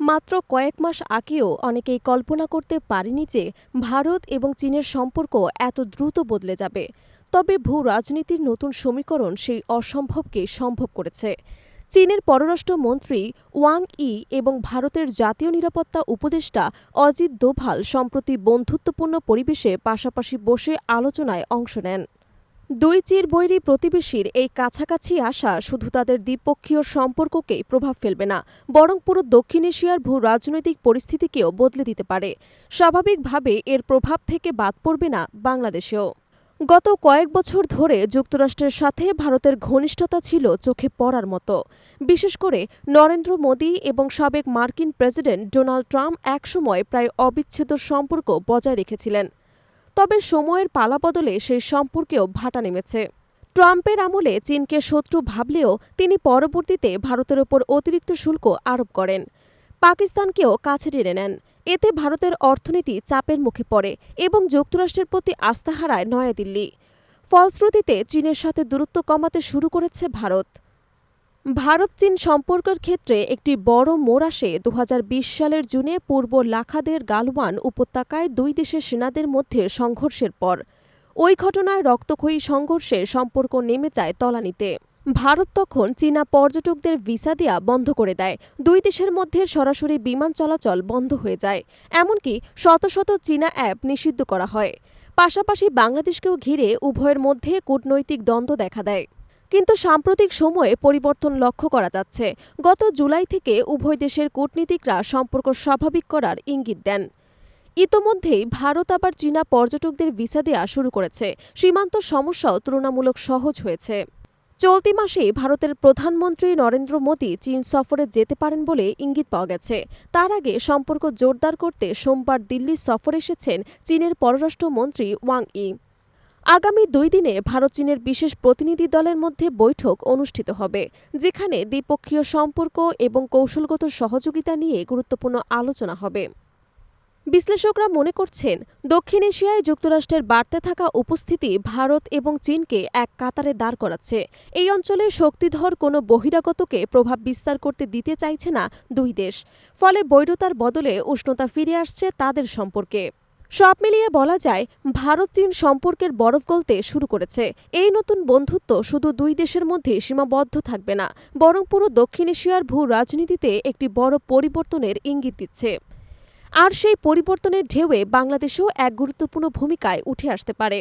মাত্র কয়েক মাস আগেও অনেকেই কল্পনা করতে পারেনি যে ভারত এবং চীনের সম্পর্ক এত দ্রুত বদলে যাবে। তবে ভূ রাজনীতির নতুন সমীকরণ সেই অসম্ভবকে সম্ভব করেছে। চীনের পররাষ্ট্রমন্ত্রী ওয়াং ই এবং ভারতের জাতীয় নিরাপত্তা উপদেষ্টা অজিত দোভাল সম্প্রতি বন্ধুত্বপূর্ণ পরিবেশে পাশাপাশি বসে আলোচনায় অংশ নেন। দুই চির বৈরী প্রতিবেশীর এই কাছাকাছি আসা শুধু তাদের দ্বিপক্ষীয় সম্পর্ককেই প্রভাব ফেলবে না, বরং পুরো দক্ষিণ এশিয়ার ভূ রাজনৈতিক পরিস্থিতিকেও বদলে দিতে পারে। স্বাভাবিকভাবে এর প্রভাব থেকে বাদ পড়বে না বাংলাদেশেও। গত কয়েক বছর ধরে যুক্তরাষ্ট্রের সাথে ভারতের ঘনিষ্ঠতা ছিল চোখে পড়ার মতো। বিশেষ করে নরেন্দ্র মোদী এবং সাবেক মার্কিন প্রেসিডেন্ট ডোনাল্ড ট্রাম্প একসময় প্রায় অবিচ্ছেদ্য সম্পর্ক বজায় রেখেছিলেন। তবে সময়ের পালাবদলে সেই সম্পর্কেও ভাটা নেমেছে। ট্রাম্পের আমলে চীনকে শত্রু ভাবলেও তিনি পরবর্তীতে ভারতের ওপর অতিরিক্ত শুল্ক আরোপ করেন। পাকিস্তানকেও কাছে টেনে নেন। এতে ভারতের অর্থনীতি চাপের মুখে পড়ে এবং যুক্তরাষ্ট্রের প্রতি আস্থা হারায় নয়াদিল্লি। ফলশ্রুতিতে চীনের সাথে দূরত্ব কমাতে শুরু করেছে ভারত। ভারত চীন সম্পর্কের ক্ষেত্রে একটি বড় মোড় আসে দু হাজার বিশ সালের জুনে পূর্ব লাখাদের গালওয়ান উপত্যকায় দুই দেশের সেনাদের মধ্যে সংঘর্ষের পর। ওই ঘটনায় রক্তক্ষয়ী সংঘর্ষে সম্পর্ক নেমে যায় তলানিতে। ভারত তখন চীনা পর্যটকদের ভিসা দেয়া বন্ধ করে দেয়। দুই দেশের মধ্যে সরাসরি বিমান চলাচল বন্ধ হয়ে যায়। এমনকি শত শত চীনা অ্যাপ নিষিদ্ধ করা হয়। পাশাপাশি বাংলাদেশকেও ঘিরে উভয়ের মধ্যে কূটনৈতিক দ্বন্দ্ব দেখা দেয়। কিন্তু সাম্প্রতিক সময়ে পরিবর্তন লক্ষ্য করা যাচ্ছে। গত জুলাই থেকে উভয় দেশের কূটনীতিকরা সম্পর্ক স্বাভাবিক করার ইঙ্গিত দেন। ইতোমধ্যেই ভারত আবার চীনা পর্যটকদের ভিসা দেওয়া শুরু করেছে। সীমান্ত সমস্যাও তুলনামূলক সহজ হয়েছে। চলতি মাসে ভারতের প্রধানমন্ত্রী নরেন্দ্র মোদী চীন সফরে যেতে পারেন বলে ইঙ্গিত পাওয়া গেছে। তার আগে সম্পর্ক জোরদার করতে সোমবার দিল্লি সফর এসেছেন চীনের পররাষ্ট্রমন্ত্রী ওয়াং ই। আগামী দুই দিনে ভারত চীনের বিশেষ প্রতিনিধি দলের মধ্যে বৈঠক অনুষ্ঠিত হবে, যেখানে দ্বিপক্ষীয় সম্পর্ক এবং কৌশলগত সহযোগিতা নিয়ে গুরুত্বপূর্ণ আলোচনা হবে। বিশ্লেষকরা মনে করছেন, দক্ষিণ এশিয়ায় যুক্তরাষ্ট্রের বাড়তে থাকা উপস্থিতি ভারত এবং চীনকে এক কাতারে দাঁড় করাচ্ছে। এই অঞ্চলে শক্তিধর কোনো বহিরাগতকে প্রভাব বিস্তার করতে দিতে চাইছে না দুই দেশ, ফলে বৈরতার বদলে উষ্ণতা ফিরে আসছে তাদের সম্পর্কে। সব মিলিয়ে বলা যায়, ভারত চীন সম্পর্কের বরফ গলতে শুরু করেছে। এই নতুন বন্ধুত্ব শুধু দুই দেশের মধ্যে সীমাবদ্ধ থাকবে না, বরং পুরো দক্ষিণ এশিয়ার ভূ রাজনীতিতে একটি বড় পরিবর্তনের ইঙ্গিত দিচ্ছে। আর সেই পরিবর্তনের ঢেউয়ে বাংলাদেশও এক গুরুত্বপূর্ণ ভূমিকায় উঠে আসতে পারে।